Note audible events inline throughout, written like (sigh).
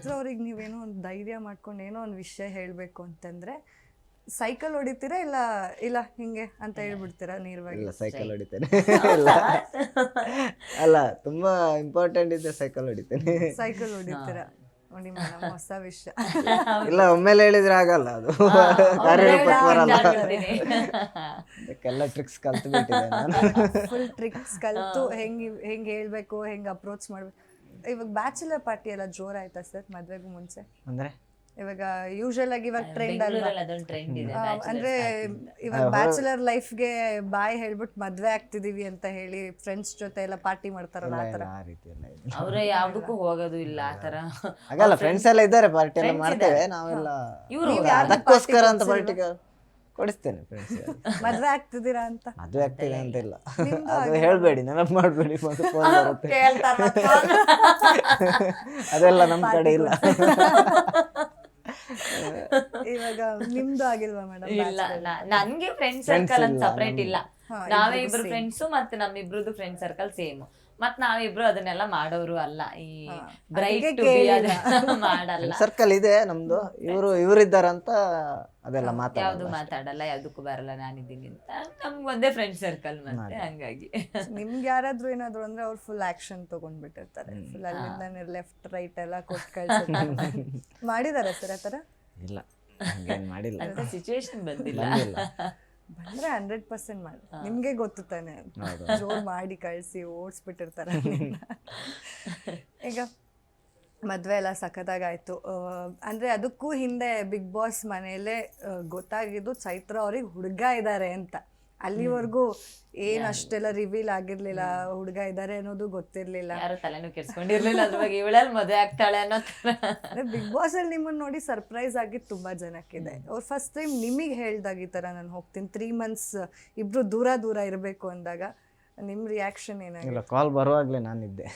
ಚೈತ್ರ ಅವ್ರಿಗೆ ನೀವೇನೋ ಒಂದು ಧೈರ್ಯ ಮಾಡ್ಕೊಂಡು ಏನೋ ಒಂದು ವಿಷಯ ಹೇಳಬೇಕು ಅಂತಂದ್ರೆ ಸೈಕಲ್ ಹೊಡಿತೀರಾ ಇಲ್ಲ ಇಲ್ಲ ಹಿಂಗೆ ಅಂತ ಹೇಳ್ಬಿಡ್ತೀರಾ ನೇರವಾಗಿ? ಇಲ್ಲ ಸೈಕಲ್ ಹೊಡಿತೇನೆ. ಇಲ್ಲ (laughs) ಅಲ್ಲ ತುಂಬಾ ಇಂಪಾರ್ಟೆಂಟ್ ಇದೆ ಸೈಕಲ್ ಹೊಡಿತೇನೆ. ಸೈಕಲ್ ಹೊಡಿತೀರಾ? ನೋಡಿ ಮೇಡಮ್ ಹೊಸ ವಿಷಯ. (laughs) ಇಲ್ಲ ಒಮ್ಮೆಲೆ ಹೇಳಿದ್ರೆ ಆಗಲ್ಲ ಅದು. ಕಾರ್ಯರೂಪಕ್ಕೆ ಬರಲ್ಲ. (laughs) ಅದಕ್ಕೆಲ್ಲ ಟ್ರಿಕ್ಸ್ ಕಲ್ತು ಬಿಟ್ಟಿದೆ ನಾನು. ಫುಲ್ ಟ್ರಿಕ್ಸ್ ಕಲ್ತು ಹೆಂಗೆ ಹೆಂಗೆ ಹೇಳಬೇಕು ಹೆಂಗೆ ಅಪ್ರೋಚ್ ಮಾಡ್ಬೇಕು. ಇವಾಗ ಬ್ಯಾಚುಲರ್ ಪಾರ್ಟಿ ಎಲ್ಲ ಜೋರಾಯ್ತಾ ಸರ್ ಮದ್ವೆಗೂ ಮುಂಚೆ? ಅಂದ್ರೆ? ಇವಾಗ ಯೂಶುವಲ್ ಆಗಿ ಇವಾಗ ಟ್ರೆಂಡ್ ಅಲ್ವಾ? ಬೆಂಗಳೂರಲ್ಲಿ ಅದೊಂದು ಟ್ರೆಂಡ್ ಇದೆ ಅಂದ್ರೆ ಇವಾಗ ಬ್ಯಾಚುಲರ್ ಲೈಫ್ಗೆ ಬಾಯ್ ಹೇಳ್ಬಿಟ್ಟು ಮದ್ವೆ ಆಗ್ತಿದೀವಿ ಅಂತ ಹೇಳಿ ಫ್ರೆಂಡ್ಸ್ ಜೊತೆ ಎಲ್ಲ ಪಾರ್ಟಿ ಮಾಡ್ತಾರಲ್ಲ ಆ ತರ ಆ ರೀತಿ ಎಲ್ಲ ಇದೆ ಅವ್ರ ಯಾವ್ದಕ್ಕೂ ಹೋಗೋದು ಇಲ್ಲ ಆ ತರ ಹಾಗಲ್ಲ ಫ್ರೆಂಡ್ಸ್ ಎಲ್ಲ ಇದ್ದಾರೆ ಪಾರ್ಟಿ ಎಲ್ಲ ಮಾಡ್ತೇವೆ ನಾವೆಲ್ಲ ಇವ್ರು ಅದಕ್ಕೋಸ್ಕರ ಅಂತ ಪಾರ್ಟಿಗೆ ಕೊಡಿಸ್ತೇನೆ ಫ್ರೆಂಡ್ಸ್ (laughs) ಮದ್ವೆ ಆಗ್ತಿದ್ದೀರಾ ಅಂತ? ಅದು ಆಗ್ತಿದೆ ಅಂತ ಇಲ್ಲ. ಅದು ಹೇಳ್ಬೇಡಿ ನೆನಪು ಮಾಡಬೇಡಿ ಮತ್ತೆ ಫೋನ್ ಬರುತ್ತೆ. (laughs) ಅದೆಲ್ಲ ನಮ್ಮ ಕಡೆ ಇಲ್ಲ. (laughs) ಇವಾಗ ನಿಮ್ದು ಆಗಿಲ್ವಾ ಮೇಡಮ್ ಇಲ್ಲ ನನ್ಗೆ ಫ್ರೆಂಡ್ ಸರ್ಕಲ್ ಅಂತ ಸಪರೇಟ್ ಇಲ್ಲ. ನಾವೇ ಇಬ್ರು ಫ್ರೆಂಡ್ಸ್ ಮತ್ತೆ ನಮ್ಮಿಬ್ರದ್ದು ಫ್ರೆಂಡ್ ಸರ್ಕಲ್ ಸೇಮ್ ಮತ್ ನಾವಿಬ್ರು ಅದನ್ನೆಲ್ಲ ಮಾಡೋರು ಅಲ್ಲ. ಈ ಬ್ರೈಟ್ ಟು ಬಿ ಮಾಡಲ್ಲ. ಸರ್ಕಲ್ ಇದೆ ನಮ್ದು. ಇವರು ಇವರಿದ್ದಾರಂತ ಅದೆಲ್ಲ ಯಾವ್ದು ಮಾತಾಡಲ್ಲ ಯಾವ್ದಕ್ಕೂ ಬರಲ್ಲ ನಾನಿದ್ದೀನಿ ಅಂತ. ನಮ್ಗೆ ಒಂದೇ ಫ್ರೆಂಡ್ ಸರ್ಕಲ್ ಮತ್ತೆ ಹಂಗಾಗಿ. ನಿಮ್ಗೆ ಯಾರಾದ್ರೂ ಏನಾದ್ರು ಅಂದ್ರೆ ಅವ್ರು ಫುಲ್ ಆಕ್ಷನ್ ತಗೊಂಡ್ಬಿಟ್ಟಿರ್ತಾರೆ. ಫುಲ್ ಅಲ್ಲಿಂದ ಲೆಫ್ಟ್ ರೈಟ್ ಎಲ್ಲ ಕೊಟ್ಟು ಕಳ್ಸಿರ್ತಾರೆ (laughs) ಮಾಡಿದಾರ ಸರ್ ಆತರ ಥರ? ಇಲ್ಲ ಮಾಡಿಲ್ಲ. ಅಂತ ಸಿಚುವೇಶನ್ ಬಂದಿಲ್ಲ. ಬಂದಿಲ್ಲ. (laughs) ಬಂದ್ರೆ ಹಂಡ್ರೆಡ್ ಪರ್ಸೆಂಟ್ ಮಾಡಿ. ನಿಮ್ಗೆ ಗೊತ್ತು ತಾನೆ. ಜೋರ್ ಮಾಡಿ ಕಳ್ಸಿ ಓಡಿಸ್ಬಿಟ್ಟಿರ್ತಾರೆ. ಈಗ ಮದ್ವೆ ಎಲ್ಲ ಸಖತ್ತಾಗಾಯ್ತು. ಅಂದ್ರೆ ಅದಕ್ಕೂ ಹಿಂದೆ ಬಿಗ್ ಬಾಸ್ ಮನೆಯಲ್ಲೇ ಗೊತ್ತಾಗಿದ್ದು ಚೈತ್ರ ಅವ್ರಿಗೆ ಹುಡುಗ ಇದ್ದಾರೆ ಅಂತ. ಅಲ್ಲಿವರೆಗೂ ಏನ್ ಅಷ್ಟೆಲ್ಲ ರಿವೀಲ್ ಆಗಿರ್ಲಿಲ್ಲ ಹುಡುಗ ಇದ್ದಾರೆ ಅನ್ನೋದು ಗೊತ್ತಿರ್ಲಿಲ್ಲ. ಯಾರು ತಲೆನೂ ಕೆಡ್ಸ್ಕೊಂಡಿರ್ಲಿಲ್ಲ ಅದ್ರ ಬಗ್ಗೆ. ಇವಳಲ್ಲಿ ಮದುವೆ ಆಗ್ತಾಳೆ ಅನ್ನೋ ತರ ಬಿಗ್ ಬಾಸ್ ಅಲ್ಲಿ ನಿಮ್ಮನ್ನ ನೋಡಿ ಸರ್ಪ್ರೈಸ್ ಆಗಿ ತುಂಬಾ ಜನಕ್ಕಿದೆ. ಅವ್ರು ಫಸ್ಟ್ ಟೈಮ್ ನಿಮಗೆ ಹೇಳ್ದಾಗ ಈ ತರ ನಾನು ಹೋಗ್ತೀನಿ. ತ್ರೀ ಮಂತ್ಸ್ ಇಬ್ರು ದೂರ ದೂರ ಇರಬೇಕು ಅಂದಾಗ ನಿಮ್ ರಿಯಾಕ್ಷನ್ ಏನಾಗಿದೆ? ಇಲ್ಲ ಕಾಲ್ ಬರುವಾಗ್ಲೇ ನಾನಿದ್ದೆ.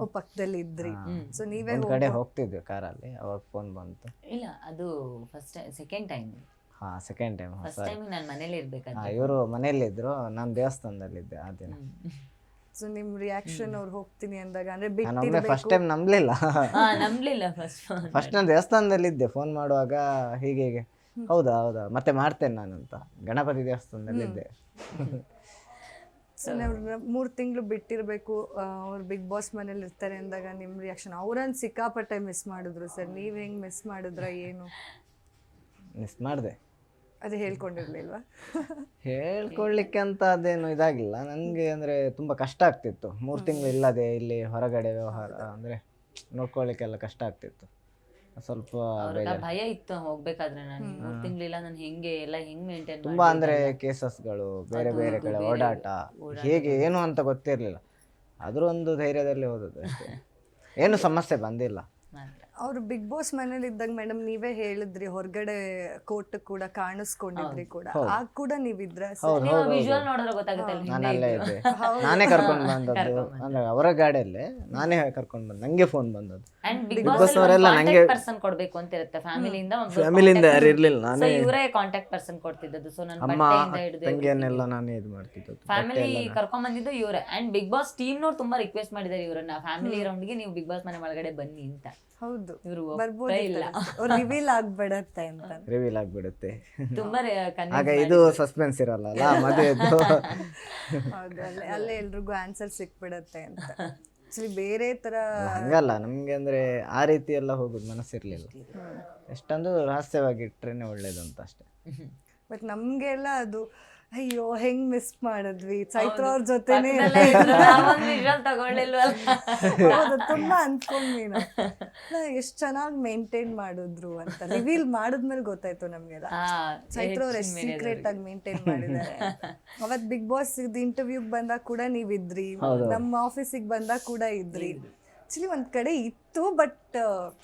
ಓ ಪಕ್ಕದಲ್ಲಿ ಇದ್ರಿ. ಸೊ ನೀವೇ ಒಂದ್ ಕಡೆ ಹೋಗ್ತಿದ್ವಿ ಕಾರಲ್ಲಿ ಅವಾಗ ಫೋನ್ ಬಂತು. ಇಲ್ಲ ಅದು ಫಸ್ಟ್ ಸೆಕೆಂಡ್ ಟೈಮ್ ಹಾ ಸೆಕೆಂಡ್ ಟೈಮ್ ಫಸ್ಟ್ ಟೈಮ್ ನಾನು ಮನೇಲಿ ಇರ್ಬೇಕಾದ್ರೆ ಇವರು ಮನೆಯಲ್ಲಿದ್ರು ನಾನು ದೇವಸ್ಥಾನದಲ್ಲಿದ್ದೆ ಆ ದಿನ. ಸೊ ನಿಮ್ ರಿಯಾಕ್ಷನ್ ಅವ್ರು ಹೋಗ್ತೀನಿ ಅಂದಾಗ ಅಂದ್ರೆ ನಾನು ಫಸ್ಟ್ ಟೈಮ್ ನಂಬಲಿಲ್ಲ. ಹಾ ನಂಬ್ಲಿಲ್ಲ ಫಸ್ಟ್ ಫಸ್ಟ್ ನಾನು ದೇವಸ್ಥಾನದಲ್ಲಿದ್ದೆ ಫೋನ್ ಮಾಡುವಾಗ ಹೀಗೆ ಹೀಗೆ. ಹೌದಾ ಹೌದಾ ಮತ್ತೆ ಮಾಡ್ತೇನೆ ನಾನು ಅಂತ. ಗಣಪತಿ ದೇವಸ್ಥಾನದಲ್ಲಿದ್ದೆ. ಸೊ ಮೂರ್ ತಿಂಗಳು ಬಿಟ್ಟಿರ್ಬೇಕು ಆ, ಅವ್ರು ಬಿಗ್ ಬಾಸ್ ಮನೇಲಿ ಇರ್ತಾರೆ ಅಂದಾಗ ನಿಮ್ ರಿಯಾಕ್ಷನ್ ಅವ್ರನ್ನ ಸಿಕ್ಕಾಪಟ್ಟೆ ಮಿಸ್ ಮಾಡಿದ್ರು ಸರ್. ನೀವ್ ಹೆಂಗ್ ಮಿಸ್ ಮಾಡಿದ್ರ ಏನು? ಮಿಸ್ ಮಾಡಿದೆ. ಅದು ಹೇಳ್ಕೊಂಡಿರ್ಲಿಲ್ವಾ? ಹೇಳ್ಕೊಳ್ಲಿಕ್ಕೆ ಅಂತ ಅದೇನು ಇದಾಗಿಲ್ಲ. ನನಗೆ ಅಂದರೆ ತುಂಬ ಕಷ್ಟ ಆಗ್ತಿತ್ತು. ಮೂರು ತಿಂಗಳು ಇಲ್ಲದೆ ಇಲ್ಲಿ ಹೊರಗಡೆ ವ್ಯವಹಾರ ಅಂದರೆ ನೋಡ್ಕೊಳ್ಳಿಕ್ಕೆಲ್ಲ ಕಷ್ಟ ಆಗ್ತಿತ್ತು. ಸ್ವಲ್ಪ ಭಯ ಇತ್ತು ಹೋಗ್ಬೇಕಾದ್ರೆ ನಾನು ಮೂರ್ ತಿಂಗಳಿಲ್ಲ ನಾನು ಹೆಂಗೆ ಎಲ್ಲ ಹೆಂಗ್ ಮೇಂಟೈನ್ ತುಂಬಾ ಅಂದ್ರೆ ಕೇಸಸ್ಗಳು ಬೇರೆ ಬೇರೆ ಕಡೆ ಓಡಾಟ. ಹೇಗೆ ಏನು ಅಂತ ಗೊತ್ತಿರಲಿಲ್ಲ. ಆದರೂ ಒಂದು ಧೈರ್ಯದಲ್ಲಿ ಹೋದದ್ದು ಅಷ್ಟೇ. (laughs) ಏನು ಸಮಸ್ಯೆ ಬಂದಿಲ್ಲ. ಅವ್ರು ಬಿಗ್ ಬಾಸ್ ಮನೇಲಿ ಇದ್ದಾಗ ಮೇಡಮ್ ನೀವೇ ಹೇಳಿದ್ರಿ ಹೊರಗಡೆ ಕೋರ್ಟ್ ಕೂಡ ಕಾಣಿಸ್ಕೊಂಡಿದ್ರಿ ಕೂಡ. ಆಗ ಕೂಡ ನೀವಿದ್ರ? ನೀವು ವಿಜುವಲ್ ನೋಡಿದ್ರೆ ಗೊತ್ತಾಗುತ್ತೆ ಅಲ್ಲಿ ನಾನು ಹಿಂದೆ ಅಲ್ಲೇ ಇದ್ದೆ. ನಾನೇ ಕರ್ಕೊಂಡು ಬಂದದ್ದು. ಅಂದ್ರೆ ಅವರ ಗಾಡಿಯಲ್ಲಿ ನಾನೇ ಕರ್ಕೊಂಡು ಬಂದು ನಂಗೆ ಫೋನ್ ಬಂದದ್ದು. And Big Big Boss Boss ಅವರೆಲ್ಲ ನಂಗೆ- ಪರ್ಸನ್ ಕೊಡ್ಬೇಕು ಅಂತ ಇರುತ್ತೆ ಫ್ಯಾಮಿಲಿಯಿಂದ ಫ್ಯಾಮಿಲಿಯಿಂದ ಯಾರು ಇರ್ಲಿಲ್ಲ ನಾನೇ ಇವರೇ ಕಾಂಟ್ಯಾಕ್ಟ್ ಪರ್ಸನ್ ಕೊಡ್ತಿದ್ದದ್ದು. ಸೊ ನನ್ನ ಅಮ್ಮ ಬಟ್ಟೆಯಿಂದ ಹಿಡಿದು ತಂಗಿಯನ್ನೆಲ್ಲ ನಾನೇ ಇದು ಮಾಡ್ತಿದ್ದದ್ದು ಫ್ಯಾಮಿಲಿ ಕರ್ಕೊಂಡ್ ಬಂದಿದ್ದು ಇವರೇ. ಅಂಡ್ ಬಿಗ್ ಬಾಸ್ ಟೀಮ್ ನವ್ರು ತುಂಬಾ ರಿಕ್ವೆಸ್ಟ್ ಮಾಡಿದ್ದಾರೆ ಇವರನ್ನ. ಫ್ಯಾಮಿಲಿ ರೌಂಡ್ಗೆ ನೀವು ಬಿಗ್ ಬಾಸ್ ಮನೆ ಒಳಗಡೆ ಬನ್ನಿ ಅಂತ. ಹೌದು. ಇವರು ಬರ್ಬೋದು ಇಲ್ಲ. ರಿವೀಲ್ ಆಗ್ಬಿಡತ್ತೆ ಅಂತ. ರಿವೀಲ್ ಆಗ್ಬಿಡುತ್ತೆ. ತುಂಬಾ ಆಗ ಇದು ಸಸ್ಪೆನ್ಸ್ ಇರಲ್ಲ ಅಲ್ಲ ಮದುವೆದ್ದು (laughs) ಹೌದು ಅಲ್ಲೇ ಅಲ್ಲೇ ಎಲ್ರಿಗೂ ಆನ್ಸರ್ ಸಿಕ್ಬಿಡತ್ತೆ ಅಂತ. ಆಕ್ಚುಲಿ ಬೇರೆ ತರ ಹಂಗಲ್ಲ ನಮ್ಗೆ ಅಂದ್ರೆ ಆ ರೀತಿ ಎಲ್ಲ ಹೋಗುದು ಮನಸ್ಸಿರ್ಲಿಲ್ಲ. ಎಷ್ಟೊಂದು ರಹಸ್ಯವಾಗಿ ಇಟ್ರೇನೆ ಒಳ್ಳೇದು ಅಂತ ಅಷ್ಟೇ. ಬಟ್ ನಮ್ಗೆಲ್ಲ ಅದು ಅಯ್ಯೋ ಹೆಂಗ್ ಮಿಸ್ ಮಾಡಿದ್ವಿ? ಚೈತ್ರ ಅವ್ರ ಜೊತೆನೆ ಹೌದು ತುಂಬಾ ಅನ್ಕೊಂಡ್ವಿ ನಾವು ಎಷ್ಟ್ ಚೆನ್ನಾಗಿ ಮೇಂಟೈನ್ ಮಾಡಿದ್ರು ಅಂತ. ರಿವೀಲ್ ಮಾಡಿದ್ಮೇಲೆ ಗೊತ್ತಾಯ್ತು ನಮ್ಗೆಲ್ಲ. ಚೈತ್ರ ಅವ್ರ ಎಷ್ಟ್ ಸೀಕ್ರೆಟ್ ಆಗಿ ಮೇಂಟೈನ್ ಮಾಡಿದ್ದಾರೆ ಅವತ್ ಬಿಗ್ ಬಾಸ್ ಇಂಟರ್ವ್ಯೂ ಬಂದಾಗ ಕೂಡ ನೀವ್ ಇದ್ರಿ ನಮ್ಮ ಆಫೀಸಿಗೆ ಬಂದಾಗ ಕೂಡ ಇದ್ರಿ. ಆಕ್ಚುಲಿ ಒಂದ್ ಕಡೆ ಇತ್ತು ಬಟ್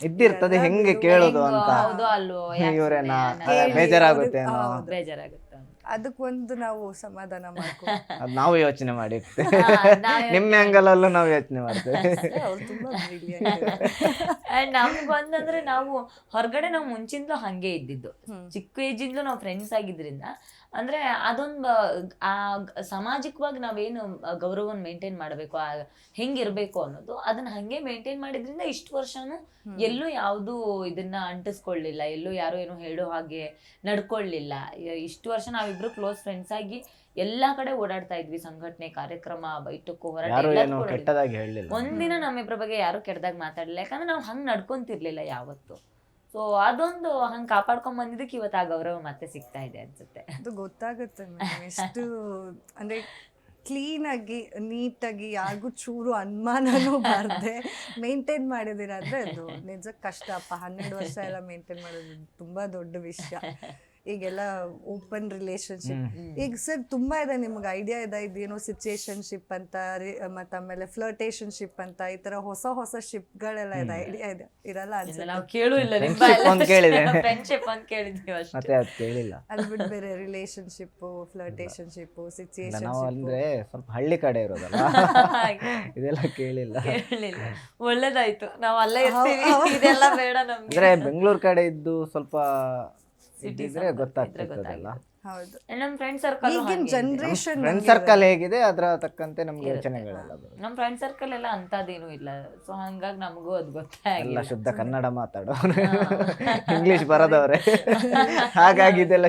ಇದ್ದಿರ್ತದೆ ಹೆಂಗೆ ಕೇಳೋದು ಅಂತ. ಹೌದು ಅಲ್ವೋ ಇವರೇನ? ಬೇಜಾರಾಗುತ್ತೆ ಬೇಜಾರಾಗುತ್ತೆ. ಅದಕ್ಕೊಂದು ನಾವು ಸಮಾಧಾನ ಮಾಡ್ಕೊಂಡು (laughs) ಅದ್ ನಾವು ಯೋಚನೆ ನಾವ್ (laughs) ನಿಮ್ಮ ಆಂಗಲ್ ಅಲ್ಲೂ ನಾವು ಯೋಚನೆ ಮಾಡ್ತೇವೆ. ಅವ್ರು ತುಂಬಾ brilliant. (laughs) ಅಂಡ್ ನಮ್ಗ್ ನಾವು ಹೊರಗಡೆ ನಾವು ಮುಂಚಿಂದಲೂ ಹಂಗೆ ಇದ್ದಿದ್ದು. ಚಿಕ್ಕ ಏಜಿಂದಲೂ ನಾವು ಫ್ರೆಂಡ್ಸ್ ಆಗಿದ್ರಿಂದ ಅಂದ್ರೆ ಅದೊಂದು ಆ ಸಾಮಾಜಿಕವಾಗಿ ನಾವೇನು ಗೌರವವನ್ನು ಮೇಂಟೈನ್ ಮಾಡಬೇಕು ಹೆಂಗಿರ್ಬೇಕು ಅನ್ನೋದು ಅದನ್ನ ಹಂಗೆ ಮೇಂಟೈನ್ ಮಾಡಿದ್ರಿಂದ ಇಷ್ಟು ವರ್ಷನೂ ಎಲ್ಲೂ ಯಾವುದು ಇದನ್ನ ಅಂಟಿಸ್ಕೊಳ್ಳಿಲ್ಲ ಎಲ್ಲೂ ಯಾರು ಏನು ಹೇಳೋ ಹಾಗೆ ನಡ್ಕೊಳ್ಳಿಲ್ಲ. ಇಷ್ಟು ವರ್ಷ ನಾವಿಬ್ರು ಕ್ಲೋಸ್ ಫ್ರೆಂಡ್ಸ್ ಆಗಿ ಎಲ್ಲಾ ಕಡೆ ಓಡಾಡ್ತಾ ಇದ್ವಿ ಸಂಘಟನೆ ಕಾರ್ಯಕ್ರಮ ಬೈಟಕ್ಕೂ ಹೋರಾಟ ಯಾರು ಎಲ್ಲದಕ್ಕೂ ಏನು ಕೆಟ್ಟದಾಗಿ ಹೇಳಲಿಲ್ಲ. ಒಂದಿನ ನಮ್ಮಿಬ್ರ ಬಗ್ಗೆ ಯಾರು ಕೆಟ್ಟದಾಗ ಮಾತಾಡಲಿಲ್ಲ ಯಾಕಂದ್ರೆ ನಾವು ಹಂಗ್ ನಡ್ಕೊಂತಿರ್ಲಿಲ್ಲ ಯಾವತ್ತು. ಸೊ ಅದೊಂದು ಹಂಗೆ ಕಾಪಾಡ್ಕೊಂಡ್ ಬಂದಿದ್ದಕ್ಕೆ ಇವತ್ತು ಆ ಗೌರವ ಮತ್ತೆ ಸಿಗ್ತಾ ಇದೆ ಅನ್ಸುತ್ತೆ. ಅದು ಗೊತ್ತಾಗುತ್ತೆ ಎಷ್ಟು ಅಂದ್ರೆ ಕ್ಲೀನ್ ಆಗಿ, ನೀಟಾಗಿ, ಯಾರಿಗೂ ಚೂರು ಅನುಮಾನನೂ ಬಾರ್ದೆ ಮೇಂಟೈನ್ ಮಾಡಿದಿರ ಅಂದ್ರೆ ಅದು ನಿಜ ಕಷ್ಟಪ್ಪ ಹನ್ನೆರಡು ವರ್ಷ ಎಲ್ಲ ಮೇಂಟೈನ್ ಮಾಡೋದು ತುಂಬಾ ದೊಡ್ಡ ವಿಷಯ. ಈಗೆಲ್ಲ ಓಪನ್ ರಿಲೇಶನ್ಶಿಪ್ ಈಗ ಸರ್ ತುಂಬಾ ಇದೆ ನಿಮ್ಗೆ ಐಡಿಯಾ ಇದೆ ಇದೇನೋ ಸಿಚುಯೇಷನ್ಶಿಪ್ ಅಂತ ಮತ್ತ ಆಮೇಲೆ ಫ್ಲರ್ಟೇಷನ್ಶಿಪ್ ಅಂತ ಈ ತರ ಹೊಸ ಹೊಸ ಶಿಪ್ಗಳೆಲ್ಲ ಇದೆ ಐಡಿಯಾ ಇದೆ. ಇರಲ್ಲ ನಾವು ಕೇಳು ಇಲ್ಲ. ಫ್ರೆಂಡ್ಶಿಪ್ ಅಂತ ಕೇಳಿದ್ವಿ ಅಷ್ಟೇ. ಮತ್ತೆ ಅದು ಕೇಳಿಲ್ಲ. ಬಿಟ್ಟು ಬೇರೆ ರಿಲೇಶನ್ಶಿಪ್ ಫ್ಲರ್ಟೇಷನ್ಶಿಪ್ ಇಲ್ಲ, ನಾವು ಅಂದ್ರೆ ಸ್ವಲ್ಪ ಹಳ್ಳಿ ಕಡೆ ಇರೋದಲ್ಲ? ಇದೆಲ್ಲ ಕೇಳಿಲ್ಲ. ಕೇಳಿಲ್ಲ. ಒಳ್ಳೇದಾಯ್ತು. ನಾವ್ ಅಲ್ಲೇ ಇರ್ತೀವಿ. ಇದೆಲ್ಲ ಬೇಡ ನಮ್ಗೆ. ಅಂದ್ರೆ ಬೆಂಗಳೂರು ಕಡೆ ಇದ್ದು ಸ್ವಲ್ಪ ಇದ್ರೆ ಅದೆಲ್ಲ. ಹೌದು. ನಮ್ ಫ್ರೆಂಡ್ ಸರ್ಕಲ್ ಈಗಿನ ಜನರೇಷನ್ ಫ್ರೆಂಡ್ ಸರ್ಕಲ್ ಹೇಗಿದೆ ಅದರ ತಕ್ಕಂತೆ ನಮ್ಗೆ ಯೋಚನೆಗಳೆಲ್ಲ ಬರುತ್ತೆ. ನಮ್ ಫ್ರೆಂಡ್ ಸರ್ಕಲ್ ಎಲ್ಲ ಅಂತದೇನು ಇಲ್ಲ. ಸೊ ಹಂಗಾಗಿ ನಮಗೂ ಅದ್ ಎಲ್ಲ ಗೊತ್ತಾಗಿಲ್ಲ ಶುದ್ಧ ಕನ್ನಡ ಮಾತಾಡೋರು. ಇಂಗ್ಲಿಷ್ ಬರದವ್ರೆ. (laughs) ಹಾಗಾಗಿ ಇದೆಲ್ಲ